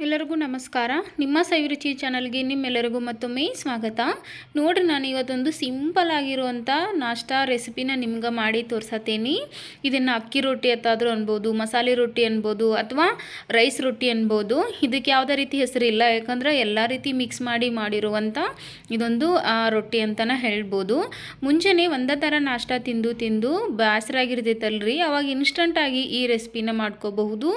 ಎಲ್ಲರಿಗೂ ನಮಸ್ಕಾರ. ನಿಮ್ಮ ಸವಿರುಚಿ ಚಾನಲ್ಗೆ ನಿಮ್ಮೆಲ್ಲರಿಗೂ ಮತ್ತೊಮ್ಮೆ ಸ್ವಾಗತ. ನೋಡ್ರಿ ನಾನು ಇವತ್ತೊಂದು ಸಿಂಪಲ್ ಆಗಿರುವಂಥ ನಾಷ್ಟಾ ರೆಸಿಪಿನ ನಿಮ್ಗೆ ಮಾಡಿ ತೋರ್ಸತ್ತೀನಿ ಇದನ್ನು ಅಕ್ಕಿ ರೊಟ್ಟಿ ಅಂತಾದರೂ ಅನ್ಬೋದು, ಮಸಾಲೆ ರೊಟ್ಟಿ ಅನ್ಬೋದು ಅಥವಾ ರೈಸ್ ರೊಟ್ಟಿ ಅನ್ಬೋದು. ಇದಕ್ಕೆ ಯಾವುದೇ ರೀತಿ ಹೆಸರಿಲ್ಲ ಯಾಕಂದರೆ ಎಲ್ಲ ರೀತಿ ಮಿಕ್ಸ್ ಮಾಡಿ ಮಾಡಿರುವಂಥ ಇದೊಂದು ರೊಟ್ಟಿ ಅಂತಲೇ ಹೇಳ್ಬೋದು. ಮುಂಚೆನೇ ಒಂದೇ ಥರ ನಾಷ್ಟ ತಿಂದು ತಿಂದು ಬೇಸರಾಗಿರ್ತೈತಲ್ರಿ ಅವಾಗ ಇನ್ಸ್ಟಂಟಾಗಿ ಈ ರೆಸಿಪಿನ ಮಾಡ್ಕೋಬಹುದು.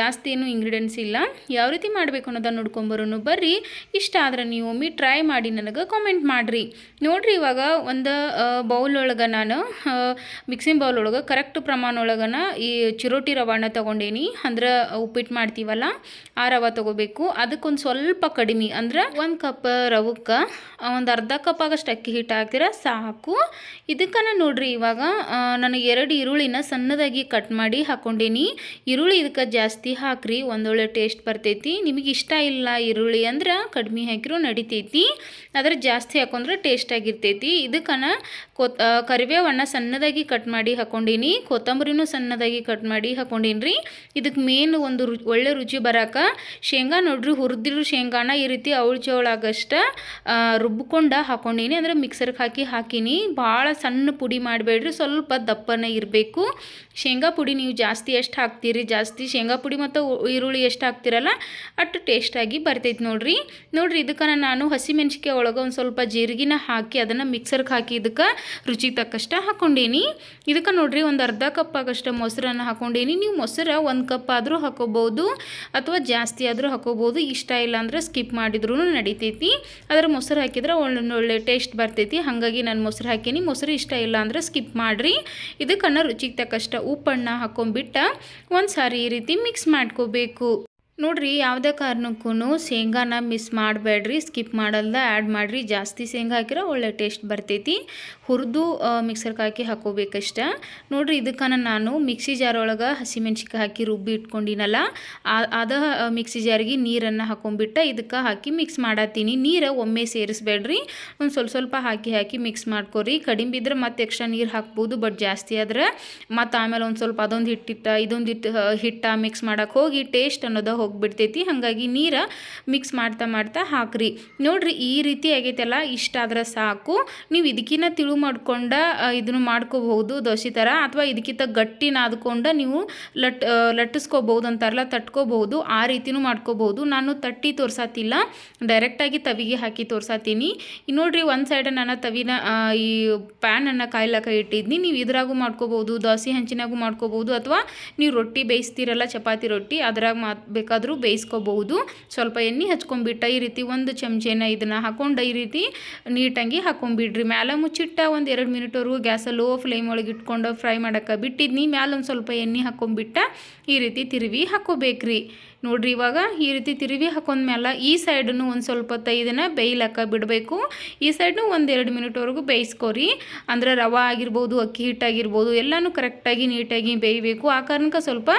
ಜಾಸ್ತಿ ಏನು ಇಂಗ್ರೀಡಿಯೆಂಟ್ಸ್ ಇಲ್ಲ. ಯಾವ ರೀತಿ ಮಾಡಬೇಕು ಅನ್ನೋದನ್ನು ನೋಡ್ಕೊಂಬರೋನು ಬರ್ರಿ. ಇಷ್ಟ ಆದ್ರೆ ನೀವು ಒಮ್ಮೆ ಟ್ರೈ ಮಾಡಿ ನನಗೆ ಕಾಮೆಂಟ್ ಮಾಡಿರಿ. ನೋಡಿರಿ ಇವಾಗ ಒಂದು ಬೌಲ್ ಒಳಗೆ ನಾನು ಮಿಕ್ಸಿಂಗ್ ಬೌಲ್ ಒಳಗೆ ಕರೆಕ್ಟ್ ಪ್ರಮಾಣ ಒಳಗನ ಈ ಚಿರೋಟಿ ರವಾನ ತೊಗೊಂಡೇನಿ. ಅಂದ್ರೆ ಉಪ್ಪಿಟ್ಟು ಮಾಡ್ತೀವಲ್ಲ, ಆ ರವೆ ತೊಗೋಬೇಕು. ಅದಕ್ಕೊಂದು ಸ್ವಲ್ಪ ಕಡಿಮೆ ಅಂದ್ರೆ ಒಂದು ಕಪ್ ರವಕ್ಕೆ ಒಂದು ಅರ್ಧ ಕಪ್ ಆಗಷ್ಟು ಅಕ್ಕಿ ಹಿಟ್ಟು ಹಾಕಿದ್ರೆ ಸಾಕು. ಇದಕ್ಕನ ನೋಡ್ರಿ ಇವಾಗ ನನಗೆ ಎರಡು ಈರುಳ್ಳಿನ ಸಣ್ಣದಾಗಿ ಕಟ್ ಮಾಡಿ ಹಾಕೊಂಡೇನಿ. ಈರುಳ್ಳಿ ಇದಕ್ಕೆ ಜಾಸ್ತಿ ಹಾಕ್ರಿ, ಒಂದೊಳ್ಳೆ ಟೇಸ್ಟ್ ಬರ್ತೈತಿ. ನಿಮಗೆ ಇಷ್ಟ ಇಲ್ಲ ಈರುಳ್ಳಿ ಅಂದ್ರೆ ಕಡಿಮೆ ಹಾಕಿರೋ ನಡಿತೈತಿ ಆದರೆ ಜಾಸ್ತಿ ಹಾಕೊಂಡ್ರೆ ಟೇಸ್ಟ್ ಆಗಿರ್ತೈತಿ. ಇದಕ್ಕನ ಕೊತ್ ಕರಿಬೇವನ್ನ ಸಣ್ಣದಾಗಿ ಕಟ್ ಮಾಡಿ ಹಾಕೊಂಡೀನಿ, ಕೊತ್ತಂಬರಿನೂ ಸಣ್ಣದಾಗಿ ಕಟ್ ಮಾಡಿ ಹಾಕೊಂಡೀನಿ ರೀ ಇದಕ್ಕೆ ಮೇನ್ ಒಂದು ರು, ಒಳ್ಳೆ ರುಚಿ ಬರಾಕ ಶೇಂಗಾ ನೋಡ್ರಿ, ಹುರಿದಿರೋ ಶೇಂಗಾನ ಈ ರೀತಿ ಅವಳು ಚೌಳಾಗಷ್ಟ ರುಬ್ಕೊಂಡು ಹಾಕೊಂಡೀನಿ, ಅಂದರೆ ಮಿಕ್ಸರ್ಗೆ ಹಾಕಿ ಹಾಕೀನಿ. ಭಾಳ ಸಣ್ಣ ಪುಡಿ ಮಾಡಬೇಡ್ರಿ, ಸ್ವಲ್ಪ ದಪ್ಪನೇ ಇರಬೇಕು. ಶೇಂಗಾ ಪುಡಿ ನೀವು ಜಾಸ್ತಿ ಎಷ್ಟು ಹಾಕ್ತೀರಿ, ಜಾಸ್ತಿ ಶೇಂಗಾ ಪುಡಿ ಮತ್ತು ಈರುಳ್ಳಿ ಎಷ್ಟು ಹಾಕ್ತಿರಲ್ಲ ಅಷ್ಟು ಟೇಸ್ಟಾಗಿ ಬರ್ತೈತೆ ನೋಡ್ರಿ. ನೋಡ್ರಿ ಇದಕ್ಕೆ ನಾನು ಹಸಿಮೆಣ್ಸಿಕಾಯಿ ಒಳಗೆ ಒಂದು ಸ್ವಲ್ಪ ಜೀರಿಗೆನ ಹಾಕಿ ಅದನ್ನು ಮಿಕ್ಸರ್ಗೆ ಹಾಕಿ ಇದಕ್ಕೆ ರುಚಿಗೆ ತಕ್ಕಷ್ಟು ಹಾಕೊಂಡೇನಿ. ಇದಕ್ಕೆ ನೋಡ್ರಿ ಒಂದು ಅರ್ಧ ಕಪ್ ಆಗಷ್ಟು ಮೊಸರನ್ನು ಹಾಕೊಂಡೇನಿ. ನೀವು ಮೊಸರು ಒಂದು ಕಪ್ ಆದರೂ ಹಾಕೋಬೋದು ಅಥವಾ ಜಾಸ್ತಿ ಆದರೂ ಹಾಕೋಬೋದು. ಇಷ್ಟ ಇಲ್ಲ ಅಂದರೆ ಸ್ಕಿಪ್ ಮಾಡಿದ್ರೂ ನಡಿತೈತಿ. ಅದರ ಮೊಸರು ಹಾಕಿದ್ರೆ ಒಳ್ಳೆ ಟೇಸ್ಟ್ ಬರ್ತೈತಿ. ಹಾಗಾಗಿ ನಾನು ಮೊಸರು ಹಾಕೀನಿ. ಮೊಸರು ಇಷ್ಟ ಇಲ್ಲ ಅಂದರೆ ಸ್ಕಿಪ್ ಮಾಡಿರಿ. ಇದಕ್ಕನ್ನು ರುಚಿಗೆ ತಕ್ಕಷ್ಟು ಉಪ್ಪಣ್ಣ ಹಾಕೊಂಡ್ಬಿಟ್ಟು ಒಂದು ಸಾರಿ ಈ ರೀತಿ ಮಿಕ್ಸ್ ಮಾಡ್ಕೋಬೇಕು. ನೋಡ್ರಿ, ಯಾವುದೇ ಕಾರಣಕ್ಕೂ ಶೇಂಗಾನ ಮಿಸ್ ಮಾಡಬೇಡ್ರಿ ಸ್ಕಿಪ್ ಮಾಡಲ್ದ ಆ್ಯಡ್ ಮಾಡಿರಿ. ಜಾಸ್ತಿ ಶೇಂಗಾ ಹಾಕಿದ್ರೆ ಒಳ್ಳೆ ಟೇಸ್ಟ್ ಬರ್ತೈತಿ. ಹುರಿದು ಮಿಕ್ಸರ್ಗೆ ಹಾಕಿ ಹಾಕೋಬೇಕಷ್ಟ. ನೋಡ್ರಿ, ಇದಕ್ಕನ ನಾನು ಮಿಕ್ಸಿ ಜಾರ್ ಒಳಗೆ ಹಸಿಮೆಣ್ಸಿಕಾಯಿ ಹಾಕಿ ರುಬ್ಬಿ ಇಟ್ಕೊಂಡಿನಲ್ಲ ಅದ ಮಿಕ್ಸಿ ಜಾರಿಗೆ ನೀರನ್ನು ಹಾಕೊಂಡ್ಬಿಟ್ಟು ಇದಕ್ಕೆ ಹಾಕಿ ಮಿಕ್ಸ್ ಮಾಡತ್ತೀನಿ ನೀರು ಒಮ್ಮೆ ಸೇರಿಸ್ಬೇಡ್ರಿ. ಒಂದು ಸ್ವಲ್ಪ ಸ್ವಲ್ಪ ಹಾಕಿ ಹಾಕಿ ಮಿಕ್ಸ್ ಮಾಡ್ಕೊರಿ. ಕಡಿಮೆ ಬಿದ್ದರೆ ಮತ್ತೆ ಎಕ್ಸ್ಟ್ರಾ ನೀರು ಹಾಕ್ಬೋದು ಬಟ್ ಜಾಸ್ತಿ ಆದ್ರೆ ಮತ್ತು ಆಮೇಲೆ ಒಂದು ಸ್ವಲ್ಪ ಅದೊಂದು ಹಿಟ್ಟಿಟ್ಟ, ಇದೊಂದು ಹಿಟ್ಟು ಹಿಟ್ಟ ಮಿಕ್ಸ್ ಮಾಡಕ್ಕೆ ಹೋಗಿ ಟೇಸ್ಟ್ ಅನ್ನೋದು ಹೋಗ್ಬಿಡ್ತೈತಿ. ಹಾಗಾಗಿ ನೀರು ಮಿಕ್ಸ್ ಮಾಡ್ತಾ ಮಾಡ್ತಾ ಹಾಕ್ರಿ. ನೋಡ್ರಿ ಈ ರೀತಿ ಆಗೈತಲ್ಲ, ಇಷ್ಟ ಆದ್ರೆ ಸಾಕು. ನೀವು ಇದಕ್ಕಿಂತ ತಿಳು ಮಾಡ್ಕೊಂಡ ಇದನ್ನು ಮಾಡ್ಕೋಬಹುದು ದೋಸೆ ಥರ ಅಥವಾ ಇದಕ್ಕಿಂತ ಗಟ್ಟಿ ನಾದ್ಕೊಂಡು ನೀವು ಲಟ್ ಲಟ್ಟಿಸ್ಕೋಬಹುದು ಅಂತಾರಲ್ಲ, ತಟ್ಕೋಬಹುದು. ಆ ರೀತಿನೂ ಮಾಡ್ಕೋಬಹುದು. ನಾನು ತಟ್ಟಿ ತೋರ್ಸತ್ತಿಲ್ಲ ಡೈರೆಕ್ಟಾಗಿ ತವಿಗೆ ಹಾಕಿ ತೋರ್ಸತ್ತೀನಿ ನೋಡಿರಿ ಒಂದು ಸೈಡ್ ನಾನು ತವಿನ ಈ ಪ್ಯಾನನ್ನು ಕಾಯ್ಲಕ್ಕ ಇಟ್ಟಿದ್ನಿ. ನೀವು ಇದ್ರಾಗೂ ಮಾಡ್ಕೋಬಹುದು, ದೋಸೆ ಹಂಚಿನಾಗೂ ಮಾಡ್ಕೋಬಹುದು. ಅಥವಾ ನೀವು ರೊಟ್ಟಿ ಬೇಯಿಸ್ತೀರಲ್ಲ, ಚಪಾತಿ ರೊಟ್ಟಿ, ಅದ್ರಾಗ ಮಾ ಬೇಯಿಸ್ಕೋಬಹುದು. ಸ್ವಲ್ಪ ಎಣ್ಣೆ ಹಚ್ಕೊಂಡ್ಬಿಟ್ಟ ಈ ರೀತಿ ಒಂದು ಚಮಚೆನ ಇದನ್ನು ಹಾಕೊಂಡು ಈ ರೀತಿ ನೀಟಾಗಿ ಹಾಕೊಂಡ್ಬಿಡ್ರಿ ಮ್ಯಾಲೆ ಮುಚ್ಚಿಟ್ಟ ಒಂದು ಎರಡು ಮಿನಿಟ್ವರೆಗೂ ಗ್ಯಾಸ ಲೋ ಫ್ಲೇಮ್ ಒಳಗೆ ಇಟ್ಕೊಂಡು ಫ್ರೈ ಮಾಡೋಕೆ ಬಿಟ್ಟಿದ್ನಿ. ಮ್ಯಾಲೊಂದು ಸ್ವಲ್ಪ ಎಣ್ಣೆ ಹಾಕೊಂಡ್ಬಿಟ್ಟ ಈ ರೀತಿ ತಿರುವಿ ಹಾಕೋಬೇಕ್ರಿ. ನೋಡ್ರಿ ಇವಾಗ ಈ ರೀತಿ ತಿರುವಿ ಹಾಕೊಂಡ್ಮೇಲೆ ಈ ಸೈಡನ್ನು ಒಂದು ಸ್ವಲ್ಪ ತೈದನ್ನ ಇದನ್ನು ಬೇಯ್ಲಕ್ಕ ಬಿಡಬೇಕು. ಈ ಸೈಡ್ನು ಒಂದು ಎರಡು ಮಿನಿಟ್ವರೆಗೂ ಬೇಯಿಸ್ಕೊರಿ. ಅಂದ್ರೆ ರವೆ ಆಗಿರ್ಬೋದು, ಅಕ್ಕಿ ಹಿಟ್ಟಾಗಿರ್ಬೋದು, ಎಲ್ಲನೂ ಕರೆಕ್ಟಾಗಿ ನೀಟಾಗಿ ಬೇಯಬೇಕು. ಆ ಕಾರಣಕ್ಕೆ ಸ್ವಲ್ಪ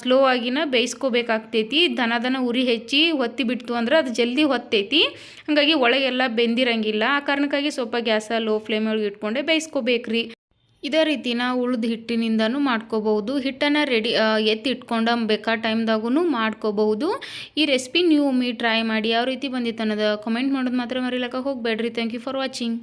ಸ್ಲೋ ಆಗಿನ ಬೇಯಿಸ್ಕೋಬೇಕಾಗ್ತೈತಿ. ದನ ದನ ಉರಿ ಹೆಚ್ಚಿ ಹೊತ್ತಿ ಬಿಡ್ತು ಅಂದ್ರೆ ಅದು ಜಲ್ದಿ ಹೊತ್ತೈತಿ ಹಾಗಾಗಿ ಒಳಗೆಲ್ಲ ಬೆಂದಿರಂಗಿಲ್ಲ. ಆ ಕಾರಣಕ್ಕಾಗಿ ಸ್ವಲ್ಪ ಗ್ಯಾಸ ಲೋ ಫ್ಲೇಮ್ ಒಳಗೆ ಇಟ್ಕೊಂಡೆ ಬೇಯಿಸ್ಕೋಬೇಕ್ರಿ. ಇದೇ ರೀತಿ ನಾವು ಉಳ್ದ ಹಿಟ್ಟಿನಿಂದನೂ ಮಾಡ್ಕೋಬಹುದು. ಹಿಟ್ಟನ್ನು ರೆಡಿ ಎತ್ತಿ ಇಟ್ಕೊಂಡು ಬೇಕಾದ ಟೈಮ್ದಾಗೂ ಮಾಡ್ಕೋಬಹುದು. ಈ ರೆಸಿಪಿ ನೀವು ಮೀ ಟ್ರೈ ಮಾಡಿ, ಯಾವ ರೀತಿ ಬಂದಿತ್ತು ಅನ್ನೋದು ಕಮೆಂಟ್ ಮಾಡೋದು ಮಾತ್ರ ಮರಿಲಕ್ಕ ಹೋಗಬೇಡ್ರಿ. Thank you for watching